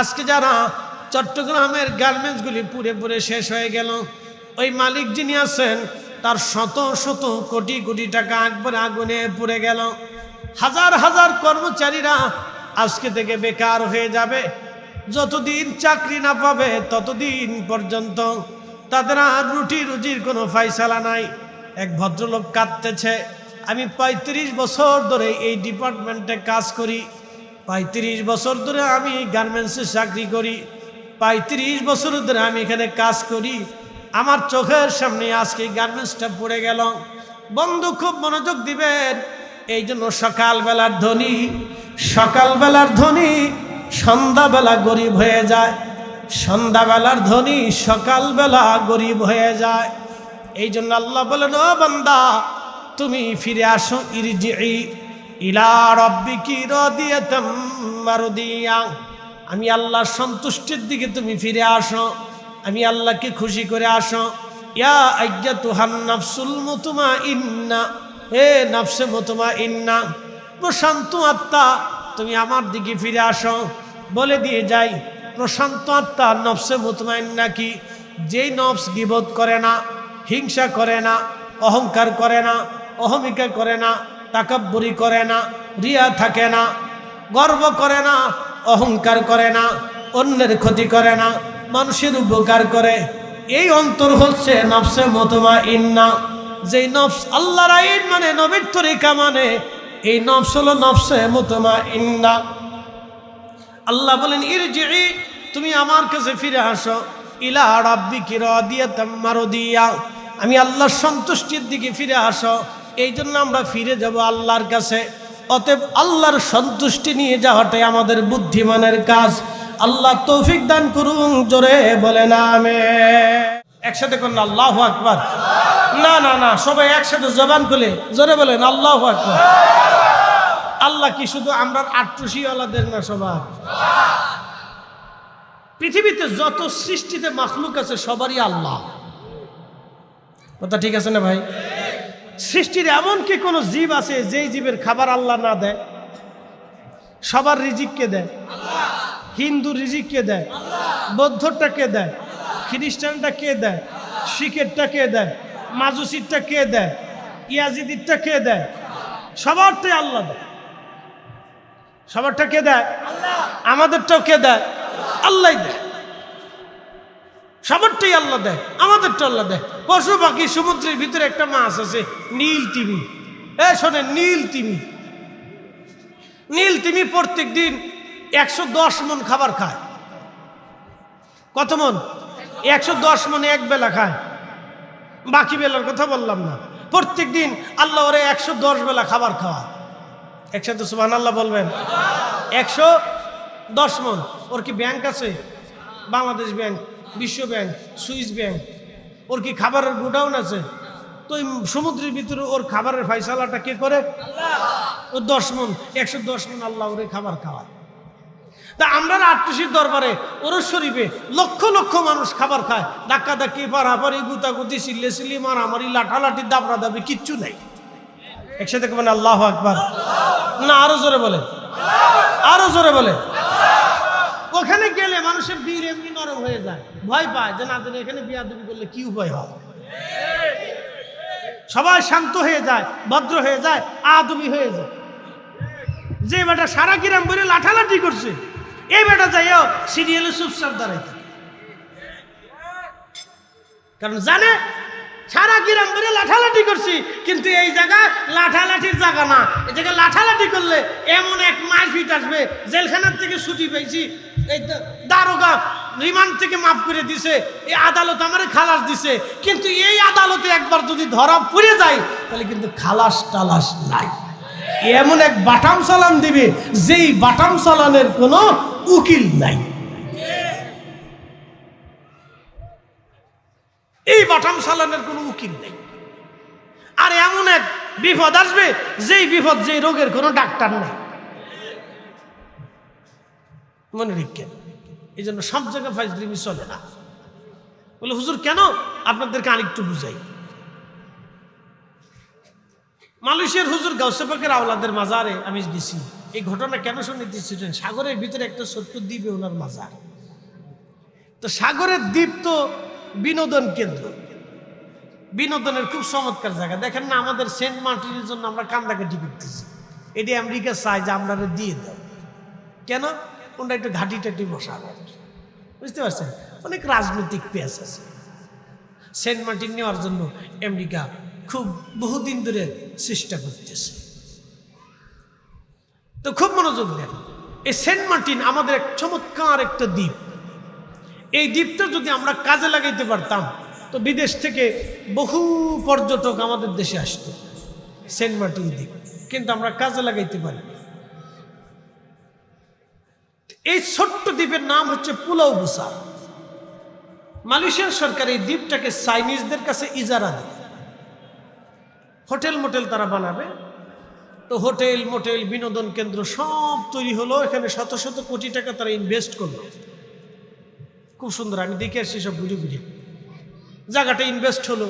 আজকে যারা চট্টগ্রামের গার্মেন্টসগুলি পুরে পুরে শেষ হয়ে গেল, ওই মালিক যিনি আছেন, তার শত শত কোটি কোটি টাকা একবারে আগুনে পুড়ে গেল। হাজার হাজার কর্মচারীরা আজকে থেকে বেকার হয়ে যাবে। যতদিন চাকরি না পাবে ততদিন পর্যন্ত তাদের আর রুটি রুজির কোনো ফাইসালা নাই। এক ভদ্রলোক কাঁদতেছে, আমি পঁয়ত্রিশ বছর ধরে এই ডিপার্টমেন্টে কাজ করি পঁয়ত্রিশ বছর ধরে আমি গার্মেন্টসে চাকরি করি, পঁয়ত্রিশ বছর ধরে আমি এখানে কাজ করি। আমার চোখের সামনে আজকে গার্মেন্টসটা পড়ে গেল। বন্ধু খুব মনোযোগ দিবেন। এই জন্য সকালবেলার ধ্বনি সকালবেলার ধ্বনি সন্ধ্যাবেলা গরিব হয়ে যায়। সন্ধ্যাবেলার ধ্বনি সকালবেলা গরিব হয়ে যায়। এই জন্য আল্লাহ বলেন, ও বান্দা, তুমি ফিরে আসো ইরজিই ইলা রব্বিকি রাদিয়াতাম মারদিয়া। আমি আল্লাহর সন্তুষ্টির দিকে তুমি ফিরে আসো, আমি আল্লাহকে খুশি করে আসো। ইয়া আইয়াতুহান নাফসুল মুতমাইন্না, হে নাফসে মুতমাইন্না, প্রশান্ত আত্মা, তুমি আমার দিকে ফিরে আসো। বলে দিয়ে যাই, প্রশান্ত আত্মা নফসে মুতমাইন্না কি? যেই নফস গিবোধ করে না, হিংসা করে না, অহংকার করে না, অহমিকা করে না তাকাব্বরি করে না, রিয়া থাকে না, গর্ব করে না, অহংকার করে না, অন্যের ক্ষতি করে না, মানুষের উপকার করে। এই অন্তর হচ্ছে নফসে মতমা ইন্না যেই নফস আল্লাহর আইন মানে নবীর তরিকা মানে এই নফস হলো নফসে মতমা ইন্না আল্লাহ বলেন ইরজিই তুমি আমার কাছে ফিরে আসো। ইলা রাব্বিকি রাদিয়াতাম মারদিয়া। আমি আল্লাহর সন্তুষ্টির দিকে ফিরে আসো। এই জন্য আমরা ফিরে যাব আল্লাহর কাছে। অতএব আল্লাহর সন্তুষ্টি নিয়ে যাওয়াটাই আমাদের বুদ্ধিমানের কাজ। আল্লাহ তৌফিক দান করুন, জোরে বলে না আমে একসাথে করুন, আল্লাহ আকবার। না না না, সবাই একসাথে জবান খুলে, জোরে বলেন, আল্লাহ আকবার। আল্লাহ কি শুধু আমরা আট্রসিওয়ালাদের না সবার? পৃথিবীতে যত সৃষ্টিতে মাখলুক আছে, সবারই আল্লাহ। কথা ঠিক আছে না ভাই? সৃষ্টির এমন কি কোনো জীব আছে যেই জীবের খাবার আল্লাহ না দেয়? সবার রিজিককে দেয়? হিন্দু রিজিককে দেয়? বৌদ্ধটা কে দেয়? খ্রিস্টানটা কে দেয়? শিখেরটা কে দেয়? মাজুসিরটা কে দেয়? ইয়াজিদিরটা কে দেয়? সবারটাই আল্লাহ দেয়। সবারটা কে দেয়? আমাদেরটাও কে দেয়? আল্লাহ দেয়। সবারটাই আল্লাহ দেয়, আমাদেরটা আল্লাহ দেয়। পশু পাখি সমুদ্রের ভিতরে একটা মাছ আছে, নীল তিমি। এ শোনে নীল তিমি। নীল তিমি প্রত্যেক দিন একশো দশ মন খাবার খায়। কত মন? একশো দশ মনে এক বেলা খায়। বাকি বেলার কথা বললাম না। প্রত্যেক দিন আল্লাহ ওরে একশো দশ বেলা খাবার খাওয়ায়। একসাথে সুবাহ আল্লাহ বলবেন। একশো দশ মন। ওর কি ব্যাংক আছে? বাংলাদেশ ব্যাংক। বিশ্ব ব্যাংক, সুইস ব্যাংক, ওর কি খাবারের গোডাউন আছে? তো ওই সমুদ্রের ভিতরে ওর খাবারের ফাইসালাটা কে করে? ও দশ মন, একশো দশ মন আল্লাহ ওরে খাবার খাওয়ায়। তা আমরা আট্টুসির দরবারে ওরস শরীফে লক্ষ লক্ষ মানুষ খাবার খায়। ধাক্কা ধাক্কি পারাপারি, গুতাগুতি, সিল্লে সিল্লি, মারামারি, লাঠালাঠি দাবড়া দাবি কিচ্ছু নেই। একসাথে কেমন আল্লাহ আকবার? না, আরও জোরে বলে। আরও জোরে বলে। ওখানে গেলে মানুষের দিল এমনি নরম হয়ে যায়। ভয় পায় যে না জানি এখানে বিয়া দুবি করলে কি উপায় হয় সবাই শান্ত হয়ে যায়, ভদ্র হয়ে যায়, আদমি হয়ে যায়। যে বেটা সারা গ্রাম বলে লাঠালাঠি করছে, এই বেটা যাইও সিরিয়ালে চুপচাপ দাঁড়াই থাকে কারণ জানে সারা গ্রাম ধরে লাঠালাঠি করছি, কিন্তু এই জায়গা লাঠালাঠির জায়গা না। এই জায়গায় লাঠালাঠি করলে এমন এক মারপিট আসবে, জেলখানার থেকে ছুটি পেয়েছি, এই দারোগা রিমান্ড থেকে মাফ করে দিছে, এই আদালত আমার খালাস দিছে। কিন্তু এই আদালতে একবার যদি ধরা পড়ে যায়, তাহলে কিন্তু খালাস টালাস নাই। এমন এক বাটাম চালান দিবে, যেই বাটাম চালানের কোনো উকিল নাই। বাটাম চালানের কোনো উকিল নেই। আর এমন এক বিপদ আসবে, যেই বিপদ যেই রোগের কোনো ডাক্তার নেই। মনে রেখেন, এই জন্য সব জায়গায় ফাইজলিমি চলে না। বলে, হুজুর, কেন আপনাদেরকে আরেকটু বুঝাই? মালয়েশিয়ার হুজুর গাউসেপাকের আওলাদের মাজারে আমি গেছি। এই ঘটনা কেন শুনিতেছিলেন সাগরের ভিতরে একটা ছোট্ট দ্বীপে ওনার মাজার। তো সাগরের দ্বীপ তো বিনোদন কেন্দ্র। বিনোদনের খুব চমৎকার জায়গা। দেখেন না, আমাদের সেন্ট মার্টিনের জন্য আমরা কান্দাকাটি করতেছি। এটি আমেরিকা চাই যে আমরা দিয়ে দাও। কেন? ওনারা একটু ঘাটি টাটি কি। বুঝতে পারছেন? অনেক রাজনৈতিক পেঁয়াজ আছে। সেন্ট মার্টিন নেওয়ার জন্য আমেরিকা খুব বহুদিন ধরে চেষ্টা করতেছে। তো খুব মনোযোগ দেন। এই সেন্ট মার্টিন আমাদের এক চমৎকার একটা দ্বীপ। এই দ্বীপটা যদি আমরা কাজে লাগাইতে পারতাম, তো বিদেশ থেকে বহু পর্যটক আমাদের দেশে আসতো, সেন্ট মার্টিন দ্বীপ। কিন্তু আমরা কাজে লাগাইতে পারি এই ছোট্ট দ্বীপের নাম হচ্ছে পুলাউ বুসা মালয়েশিয়ার সরকার এই দ্বীপটাকে চাইনিজদের কাছে ইজারা দেয়। হোটেল মোটেল তারা বানাবে। তো হোটেল মোটেল বিনোদন কেন্দ্র সব তৈরি হলো। এখানে শত শত কোটি টাকা তারা ইনভেস্ট করল। খুব সুন্দর, আমি দেখে আসছি সব ঘুরে ঘুরে জায়গাটা ইনভেস্ট হলো।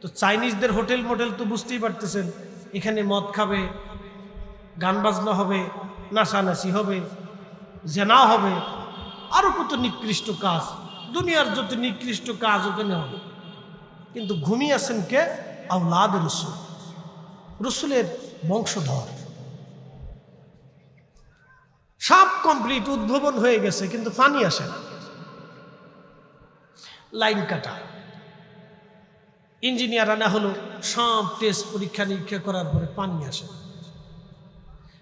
তো চাইনিজদের হোটেল মোটেল তো বুঝতেই পারতেছেন, এখানে মদ খাবে, গান বাজনা হবে, নাচানাচি হবে জেনা হবে। আরও কত নিকৃষ্ট কাজ, দুনিয়ার যত নিকৃষ্ট কাজ ওখানে হবে। কিন্তু ঘুমিয়ে আছেন কে? আউলাদ রসুল। রসুলের বংশধর। সব কমপ্লিট উদ্ভাবন হয়ে গেছে, কিন্তু পানি আসে না। লাইন কাটা। ইঞ্জিনিয়ার আনা হলো সব টেস্ট পরীক্ষা নিরীক্ষা করার পরে পানি আসে।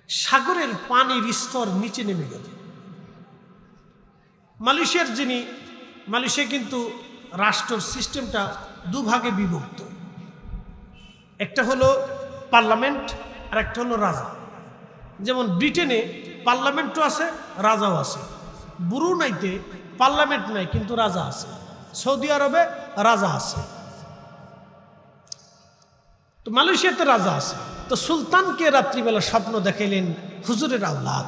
সাগরের পানির স্তর নিচে নেমে গেল। মালয়েশিয়ার যিনি, মালয়েশিয়া কিন্তু রাষ্ট্র সিস্টেমটা দুভাগে বিভক্ত। একটা হলো পার্লামেন্ট আর একটা হলো রাজা। যেমন ব্রিটেনে পার্লামেন্টও আছে, রাজাও আছে। বুরুনাইতে পার্লামেন্ট নাই, কিন্তু রাজা আছে। সৌদি আরবে রাজা আছে। তো মালয়েশিয়াতে রাজা আছে। তো সুলতানকে রাত্রিবেলা স্বপ্ন দেখাইলেন হুজুরের আওলাদ।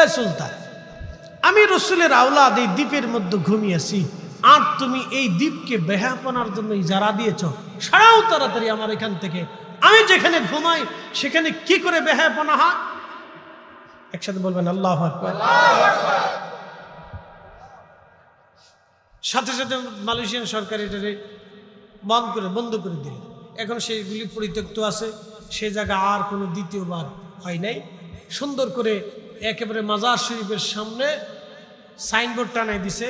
এ সুলতান, আমি রসুলের আওলাদ এই দ্বীপের মধ্যে ঘুমিয়েছি। আর তুমি এই দ্বীপকে বেহাপনার জন্য ইজারা দিয়েছ, সারাও তাড়াতাড়ি আমার এখান থেকে। আমি যেখানে ঘুমাই, সেখানে কি করে বেহাপনা হয়? একসাথে বলবেন, আল্লাহ সাথে সাথে মালয়েশিয়ান সরকার এটারে বন্ধ করে বন্ধ করে দিল। এখন সেইগুলি পরিত্যক্ত আছে, সে জায়গা আর কোনো দ্বিতীয়বার হয় নাই। সুন্দর করে একেবারে মাজার শরীফের সামনে সাইনবোর্ড টানাই দিছে,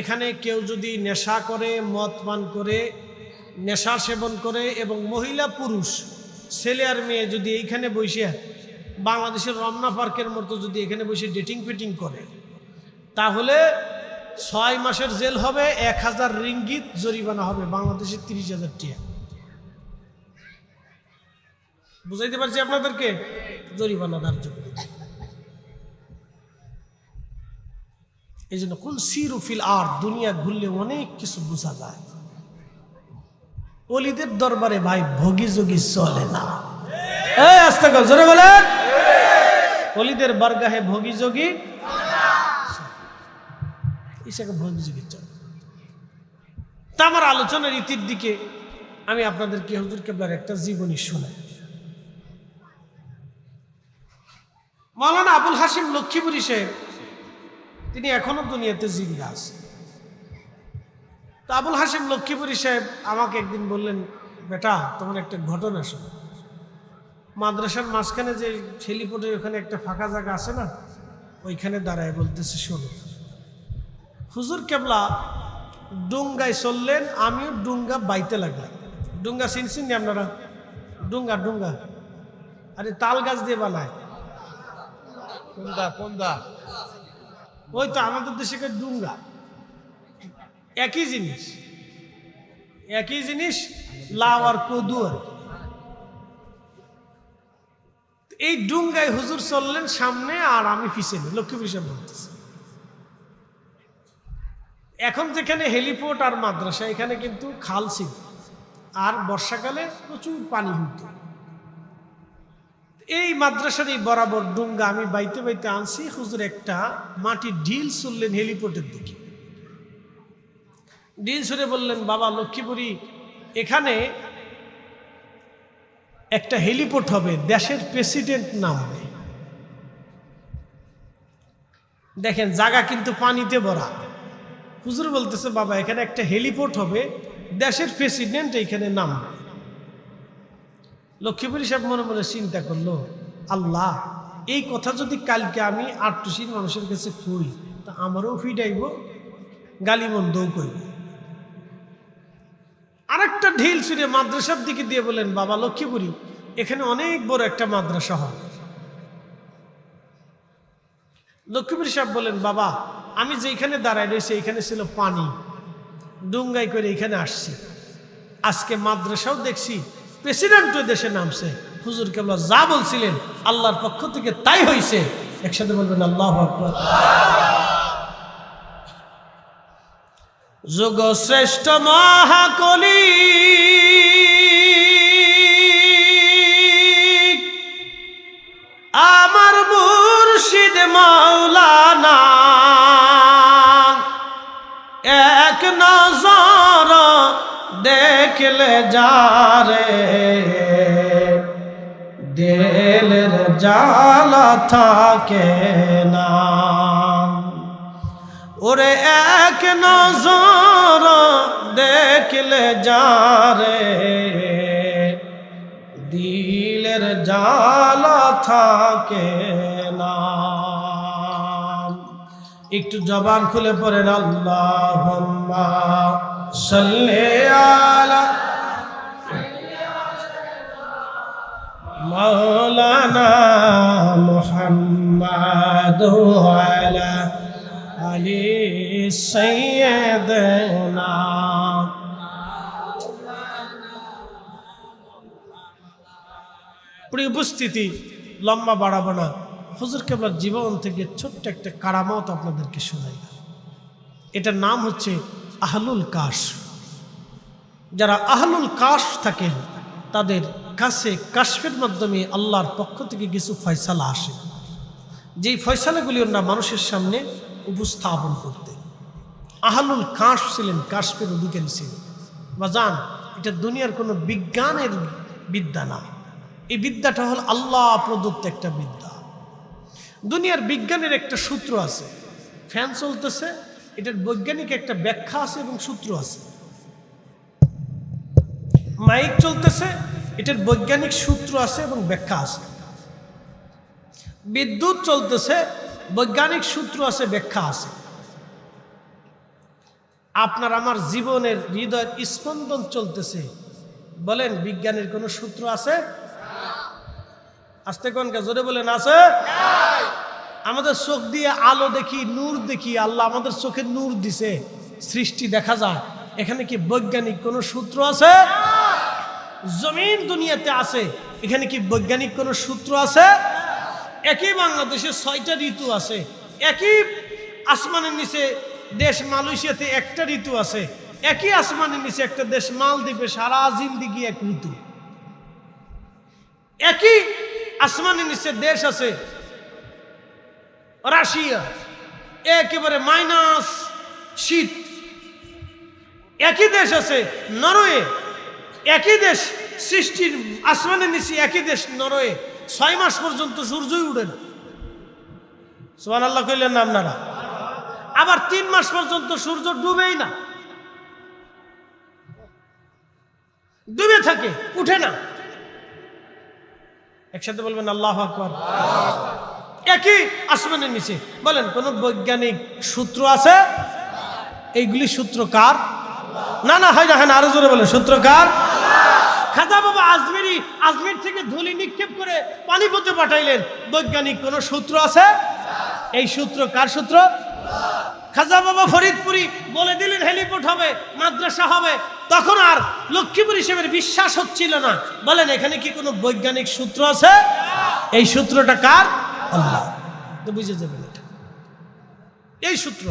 এখানে কেউ যদি নেশা করে, মদ পান করে, নেশা সেবন করে এবং মহিলা পুরুষ, ছেলে আর মেয়ে যদি এইখানে বসে বাংলাদেশের রমনা পার্কের মতো যদি এখানে বসে ডেটিং ফিটিং করে, তাহলে ছয় মাসের জেল হবে, এক হাজার রিঙ্গিত জরিমানা হবে বাংলাদেশের তিরিশ হাজার টিয়া। বুঝাইতে পারছি আপনাদেরকে? জরিমানা ধার্য করে এই জন্য কোন সিরুফিল আর দুনিয়া ঘুরলে অনেক কিছু বোঝা যায়। অলিদের দরবারে ভাই ভোগী যোগী চলে না। এই আস্তে জোরে বলেন। অলিদের বারগাহে ভোগী যোগী ইসাকে ভোগী যোগী চলে তা আমার আলোচনার ইতির দিকে আমি আপনাদেরকে হজুর কেবলার একটা জীবনী শোনাই। মৌলানা আবুল হাসিম লক্ষ্মীপুরী সাহেব, তিনি এখনও দুনিয়াতে জিন্দা আছে তো আবুল হাসিম লক্ষ্মীপুরী সাহেব আমাকে একদিন বললেন, বেটা, তোমার একটা ঘটনা শোনো মাদ্রাসার মাঝখানে যে ছেলিপোটের ওখানে একটা ফাঁকা জায়গা আছে না ওইখানে দাঁড়ায় বলতেছে শোনো হুজুর কেবলা ডুঙ্গায় চললেন আমিও ডুঙ্গা বাইতে লাগলাম। ডুঙ্গা চিনছেন নি আপনারা? ডুঙ্গা ডুঙ্গা। আরে তাল গাছ দিয়ে বানায়। কোনটা কোনটা? ওই তো আমাদের দেশে ডুঙ্গা। একই জিনিস একই জিনিস লাউ আর কদু আর কি। এই ডুঙ্গায় হুজুর চললেন সামনে আর আমি পিছনে, লক্ষ্মী সাহেব বলতেছি। এখন যেখানে হেলিপোর্ট আর মাদ্রাসা, এখানে কিন্তু খাল ছিল। আর বর্ষাকালে প্রচুর পানি হইত। এই মাদ্রাসার এই বরাবর ডুঙ্গা আমি বাইতে বাইতে আনছি, হুজুর একটা মাটির ঢিল চললেন হেলিপোর্টের দিকে। ঢিল ছুড়ে বললেন, বাবা, লক্ষ্মীপুরী, এখানে একটা হেলিপোর্ট হবে, দেশের প্রেসিডেন্ট নামবে। দেখেন জায়গা কিন্তু পানিতে ভরা। হুজুর বলতেছে, বাবা, এখানে একটা হেলিপোর্ট হবে, দেশের প্রেসিডেন্ট এখানে নামবে। লক্ষ্মীপুরী সাহেব মনে মনে চিন্তা করল, আল্লাহ, এই কথা যদি কালকে আমি আটটুসির মানুষের কাছে কই, তা আমারও ফিটাইব গালিমন্দও কইব। আরেকটা ঢিল ছুঁড়ে মাদ্রাসার দিকে দিয়ে বলেন বাবা লক্ষ্মীপুরী, এখানে অনেক বড় একটা মাদ্রাসা হবে লক্ষ্মীপুরী সাহেব বলেন বাবা, আমি যেখানে দাঁড়ায় রয়েছি, এখানে ছিল পানি। ডুঙ্গাই করে এখানে আসছি। আজকে মাদ্রাসাও দেখছি প্রেসিডেন্ট প্রেসিডেন্টও দেশে নামছে। হুজুর কেবল যা বলছিলেন, আল্লাহর পক্ষ থেকে তাই হয়েছে একসাথে বলবেন, আল্লাহ আকবার। যোগ শ্রেষ্ঠ মহাকলি। আমার মুর্শিদ মাওলানা এক নজর দেখলে যারে দিলের জালা থাকে না। ওরে এক নজর দেখলে যারে। দিলের জালা থাকে না। একটু জবান খুলে পড়েন আল্লাহ মৌলানা মোহাম্মদ আলা علي سيدنا প্রিয় উপস্থিতি লম্বা বাড়াবো না হুজুর কেবলার জীবন থেকে ছোট্ট একটা কারামত আপনাদেরকে শোনাই এটার নাম হচ্ছে আহলুল কাশ যারা আহলুল কাশ থাকেন তাদের কাছে কাশফের মাধ্যমে আল্লাহর পক্ষ থেকে কিছু ফয়সালা আসে যেই ফয়সালাগুলি ওনারা মানুষের সামনে উপস্থাপন করতেন। আহলুল কাশ ছিলেন কাশফের অধিকারী ছিলেন। বা যান এটা দুনিয়ার কোনো বিজ্ঞানের বিদ্যা না। এই বিদ্যাটা হল আল্লাহ প্রদত্ত একটা বিদ্যা। দুনিয়ার বিজ্ঞানের একটা সূত্র আছে। ফ্যান চলতেছে, এটার বৈজ্ঞানিক একটা ব্যাখ্যা আছে এবং সূত্র আছে। মাইক চলতেছে, এটার বৈজ্ঞানিক সূত্র আছে এবং ব্যাখ্যা আছে। বিদ্যুৎ চলতেছে বৈজ্ঞানিক সূত্র আছে, ব্যাখ্যা আছে। আপনার আমার জীবনের হৃদয় স্পন্দন চলতেছে। বলেন, বিজ্ঞানের কোনো সূত্র আছে? আসতে কোন জোরে বলেন, আছে? আমাদের চোখ দিয়ে আলো দেখি, নূর দেখি, আল্লাহ আমাদের চোখে নূর দিছে, সৃষ্টি দেখা যায়। এখানে কি বৈজ্ঞানিক কোনো সূত্র আছে? জমিন দুনিয়াতে আছে। এখানে কি বৈজ্ঞানিক কোনো সূত্র আছে? একই বাংলাদেশে ছয়টা ঋতু আছে। একই আসমানের নিচে দেশ মালয়েশিয়াতে একটা ঋতু আছে। একই আসমানের নিচে একটা দেশ মালদ্বীপে সারা জিন্দিগি এক ঋতু। একই আসমানের নিচে দেশ আছে রাশিয়া। একেবারে মাইনাস শীত। একই দেশ আছে নরওয়ে। একই দেশ সৃষ্টির আসমানের নিচে একই দেশ নরওয়ে। ছয় মাস পর্যন্ত সূর্যই উঠে না। সোহান আল্লাহ কইলেন না আপনারা? আবার তিন মাস পর্যন্ত সূর্য ডুবেই না। ডুবে থাকে, উঠে না। একসাথে বলবেন, আল্লাহ আকবর। একই আসমানের নিচে। বলেন, কোন বৈজ্ঞানিক সূত্র আছে? এইগুলি সূত্র কার? না না, হয় না হয় না, আরও জোরে বলেন, সূত্র কার? খাজা বাবা আজমেরি, আজমের থেকে ধুলি নিক্ষেপ করে পানিপথে পাঠাইলেন। বৈজ্ঞানিক কোন সূত্র আছে? এই সূত্র কার সূত্র? খাজা বাবা ফরিদপুরি বলে দিলেন, হেলিপোর্ট হবে, মাদ্রাসা হবে। তখন আর লক্ষ্মীপুর হিসেবে বিশ্বাস হচ্ছিল না। বলেন, এখানে কি কোনো বৈজ্ঞানিক সূত্র আছে? এই সূত্রটা কার? আল্লাহ। তো বুঝে যাবেন এটা। এই সূত্র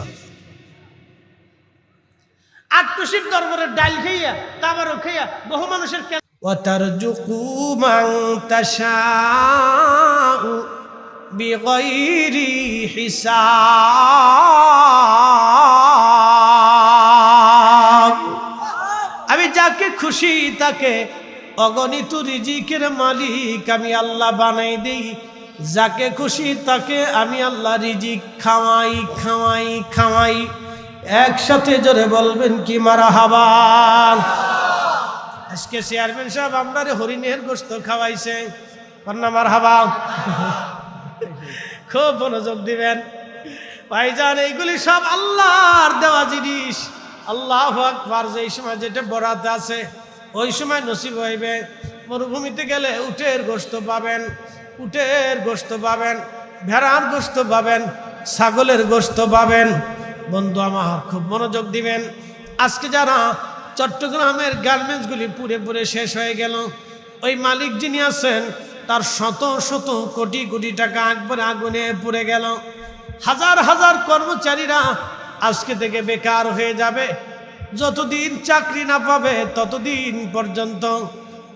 আত্মশিব দরবারের ডাল খাইয়া তাবারও খাইয়া বহু মানুষের কেন وترزق من تشاء بغير হিসাব আমি যাকে খুশি তাকে অগণিত রিজিকের মালিক আমি আল্লাহ বানাই দেই যাকে খুশি তাকে আমি আল্লাহ রিজিক খাওয়াই খাওয়াই খাওয়াই একসাথে জোরে বলবেন কি মারা হাবান আজকে চেয়ারম্যান সাহেব আমরা হরিণের গোস্ত খাওয়াইছে। কন্যা মার হাবা খুব মনোযোগ দিবেন। ভাইজান, এইগুলি সব আল্লাহর দেওয়া জিনিস। আল্লাহ আকবার, যেই সময় যেটা বরাত আছে, ওই সময় নসিব হইবে। মরুভূমিতে গেলে উটের গোস্ত পাবেন, উটের গোস্ত পাবেন, ভেড়ার গোস্ত পাবেন, ছাগলের গোস্ত পাবেন। বন্ধু আমার, খুব মনোযোগ দিবেন। আজকে যারা চট্টগ্রামের গার্মেন্টসগুলি পুরে পুরে শেষ হয়ে গেল। ওই মালিক যিনি আছেন, তার শত শত কোটি কোটি টাকা একবারে আগুনে পুড়ে গেল। হাজার হাজার কর্মচারীরা আজকে থেকে বেকার হয়ে যাবে। যতদিন চাকরি না পাবে ততদিন পর্যন্ত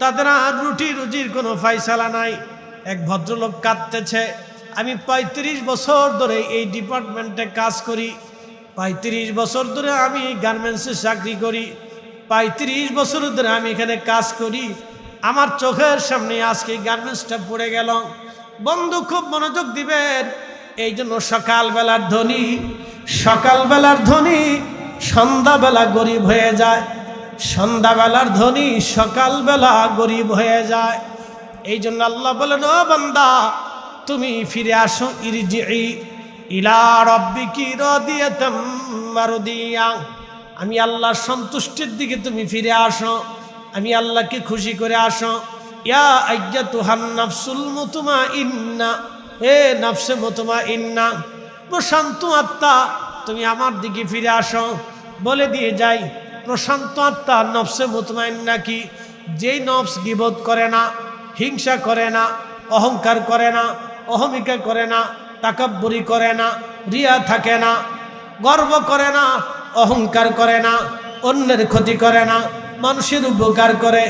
তাদের আর রুটি রুজির কোনো ফাইসালা নাই। এক ভদ্রলোক কাঁদতেছে, আমি পঁয়ত্রিশ বছর ধরে এই ডিপার্টমেন্টে কাজ করি, পঁয়ত্রিশ বছর ধরে আমি গার্মেন্টসে চাকরি করি পঁয়ত্রিশ বছর ধরে আমি এখানে কাজ করি। আমার চোখের সামনে আজকে গার্মেন্টসটা পড়ে গেল। বন্ধু খুব মনোযোগ দিবেন। এই জন্য সকালবেলার ধ্বনি সকালবেলার ধ্বনি, সন্ধ্যাবেলা গরিব হয়ে যায়। সন্ধ্যাবেলার ধ্বনি, সকালবেলা গরিব হয়ে যায়। এই জন্য আল্লাহ বলেন, ও বান্দা, তুমি ফিরে আসো ইরজিই ইলা রব্বিকি রাদিয়াতাম মারদিয়া। আমি আল্লাহর সন্তুষ্টির দিকে তুমি ফিরে আসো। আমি আল্লাহকে খুশি করে আসো। ইয়া আইয়াতুহান নাফসুল মুতমা ইন্না হে নাফসে মুতমা ইন্না প্রশান্ত আত্মা, তুমি আমার দিকে ফিরে আসো। বলে দিয়ে যাই, প্রশান্ত আত্মা নফসে মুতমাইন্না কি? যেই নফস গিবোধ করে না, হিংসা করে না, অহংকার করে না, অহমিকা করে না, তাকাব্বরি করে না, রিয়া থাকে না, গর্ব করে না অহংকার করে না, অন্যের ক্ষতি করে না, মানুষের উপকার করে।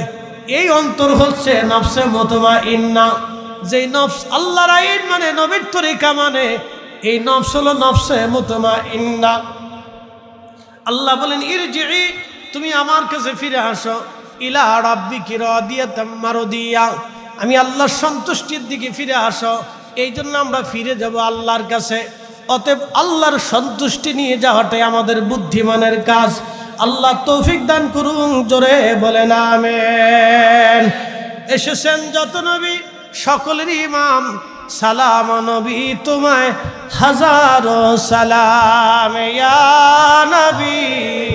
এই অন্তর হচ্ছে নফসে মতমা ইন্না যেই নফস আল্লাহর আইন মানে নবীর তরিকা মানে এই নফস হলো নফসে মতমা ইন্না আল্লাহ বলেন ইরজি'i তুমি আমার কাছে ফিরে আসো। ইলা রাদিয়াতাম মারদিয়া। আমি আল্লাহর সন্তুষ্টির দিকে ফিরে আসো। এই জন্য আমরা ফিরে যাব আল্লাহর কাছে। অতএব আল্লাহর সন্তুষ্টি নিয়ে যাওয়াটাই আমাদের বুদ্ধিমানের কাজ। আল্লাহ তৌফিক দান করুন, জোরে বলেন আমেন। এসেছেন যত নবী, সকলের ইমাম। সালাম নবী, তোমায় হাজারো সালাম নবী।